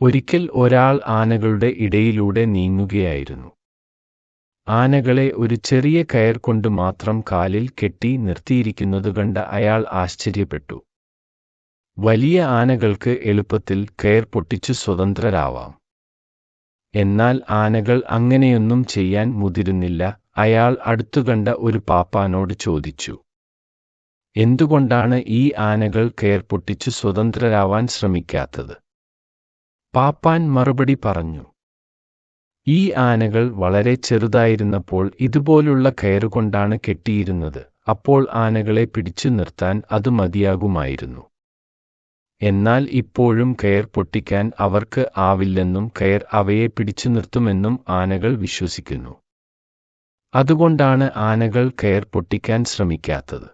ഒരിക്കൽ ഒരാൾ ആനകളുടെ ഇടയിലൂടെ നീങ്ങുകയായിരുന്നു. ആനകളെ ഒരു ചെറിയ കയർ കൊണ്ട് മാത്രം കാലിൽ കെട്ടി നിർത്തിയിരിക്കുന്നത് കണ്ട് അയാൾ ആശ്ചര്യപ്പെട്ടു. വലിയ ആനകൾക്ക് എളുപ്പത്തിൽ കയർ പൊട്ടിച്ചു സ്വതന്ത്രരാവാം. എന്നാൽ ആനകൾ അങ്ങനെയൊന്നും ചെയ്യാൻ മുതിരുന്നില്ല. അയാൾ അടുത്തുകണ്ട ഒരു പാപ്പാനോട് ചോദിച്ചു എന്തുകൊണ്ടാണ് ഈ ആനകൾ കയർ പൊട്ടിച്ചു സ്വതന്ത്രരാവാൻ ശ്രമിക്കാത്തത്? പാപ്പാൻ മറുപടി പറഞ്ഞു. ഈ ആനകൾ വളരെ ചെറുതായിരുന്നപ്പോൾ ഇതുപോലുള്ള കയറുകൊണ്ടാണ് കെട്ടിയിരുന്നത്. അപ്പോൾ ആനകളെ പിടിച്ചു നിർത്താൻ അത് മതിയാകുമായിരുന്നു. എന്നാൽ ഇപ്പോഴും കയർ പൊട്ടിക്കാൻ അവർക്ക് ആവില്ലെന്നും കയർ അവയെ പിടിച്ചു നിർത്തുമെന്നും ആനകൾ വിശ്വസിക്കുന്നു. അതുകൊണ്ടാണ് ആനകൾ കയർ പൊട്ടിക്കാൻ ശ്രമിക്കാത്തത്.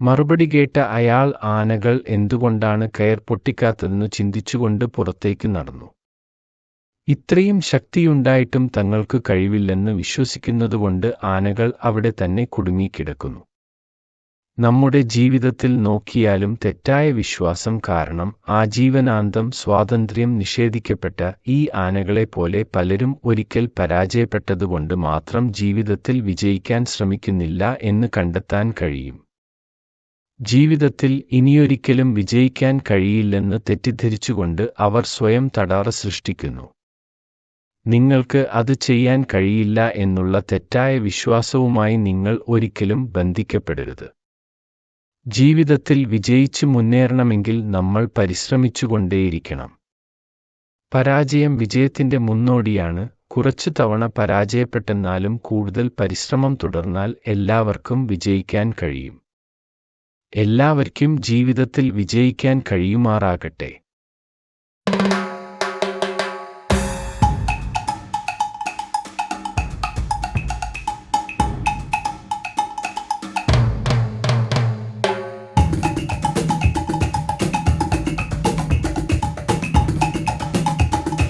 മറുപടി കേട്ട അയാൾ ആനകൾ എന്തുകൊണ്ടാണ് കയർ പൊട്ടിക്കാത്തതെന്ന് ചിന്തിച്ചുകൊണ്ട് പുറത്തേക്ക് നടന്നു. ഇത്രയും ശക്തിയുണ്ടായിട്ടും തങ്ങൾക്ക് കഴിവില്ലെന്ന് വിശ്വസിക്കുന്നതുകൊണ്ട് ആനകൾ അവിടെ തന്നെ കുടുങ്ങിക്കിടക്കുന്നു. നമ്മുടെ ജീവിതത്തിൽ നോക്കിയാലും തെറ്റായ വിശ്വാസം കാരണം ആജീവനാന്തം സ്വാതന്ത്ര്യം നിഷേധിക്കപ്പെട്ട ഈ ആനകളെപ്പോലെ പലരും ഒരിക്കൽ പരാജയപ്പെട്ടതുകൊണ്ട് മാത്രം ജീവിതത്തിൽ വിജയിക്കാൻ ശ്രമിക്കുന്നില്ല എന്ന് കണ്ടെത്താൻ കഴിയും. ജീവിതത്തിൽ ഇനിയൊരിക്കലും വിജയിക്കാൻ കഴിയില്ലെന്ന് തെറ്റിദ്ധരിച്ചുകൊണ്ട് അവർ സ്വയം തടാറ സൃഷ്ടിക്കുന്നു. നിങ്ങൾക്ക് അത് ചെയ്യാൻ കഴിയില്ല എന്നുള്ള തെറ്റായ വിശ്വാസവുമായി നിങ്ങൾ ഒരിക്കലും ബന്ധിക്കപ്പെടരുത്. ജീവിതത്തിൽ വിജയിച്ച് മുന്നേറണമെങ്കിൽ നമ്മൾ പരിശ്രമിച്ചുകൊണ്ടേയിരിക്കണം. പരാജയം വിജയത്തിന്റെ മുന്നോടിയാണ്. കുറച്ചു തവണ പരാജയപ്പെട്ടെന്നാലും കൂടുതൽ പരിശ്രമം തുടർന്നാൽ എല്ലാവർക്കും വിജയിക്കാൻ കഴിയും. എല്ലാവർക്കും ജീവിതത്തിൽ വിജയിക്കാൻ കഴിയുമാറാകട്ടെ.